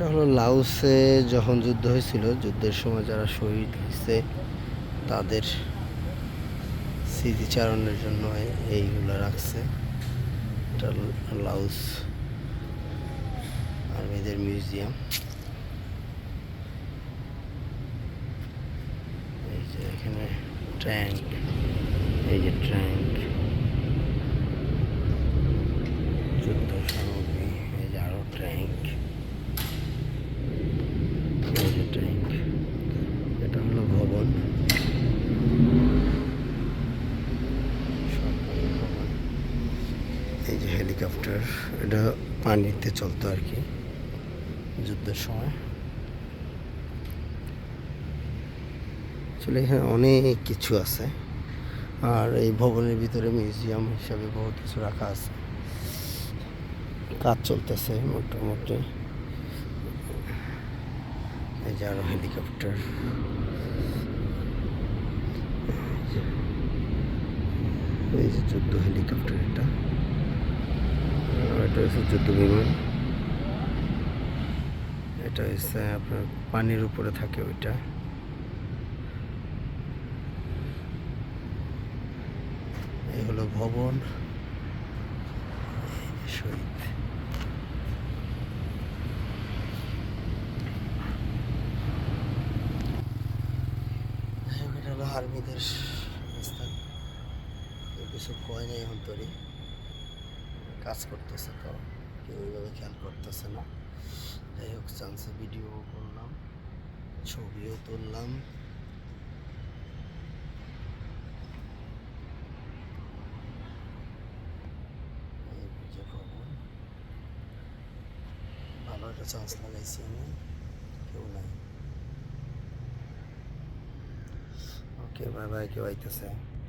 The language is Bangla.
এটা হলো লাউসে যখন যুদ্ধ হয়েছিল, যুদ্ধের সময় যারা শহীদ হয়েছে, তাদের স্মৃতিচারণের জন্য এইগুলো রাখছে। এটা লাউস আর্মিদের মিউজিয়াম। এই যে এখানে ট্যাঙ্ক, এই যে ট্যাঙ্ক। যুদ্ধ এই যে আরও ট্যাঙ্ক এই যে ট্যাঙ্ক এটা হলো ভবন সরকারি ভবন এই যে হেলিকপ্টার, এটা পানিতে চলতো আর কি, যুদ্ধের সময়। আসলে এখানে অনেক কিছু আছে, আর এই ভবনের ভিতরে মিউজিয়াম হিসাবে বহুত কিছু রাখা আছে। কাজ চলতেছে মোটামুটি। এই যে আরও হেলিকপ্টার। এই যে যুদ্ধ হেলিকপ্টার এটা। এটা হচ্ছে যুদ্ধ বিমান। এটা হচ্ছে আপনার পানির উপরে থাকে ওইটা। এই হলো ভবন। শহীদ। হলো আর্মিদের স্থান কিছু কয় নেই এখন তৈরি। কাজ করতেছে তো, কেউ ওইভাবে খেয়াল করতেছে না। যাই হোক চান্সে ভিডিও করলাম, ছবিও তুললাম। ভালো একটা চান্স লাগাইছি আমি, কেউ নাই। ওকে বাই বাই কেউ আইতেছে।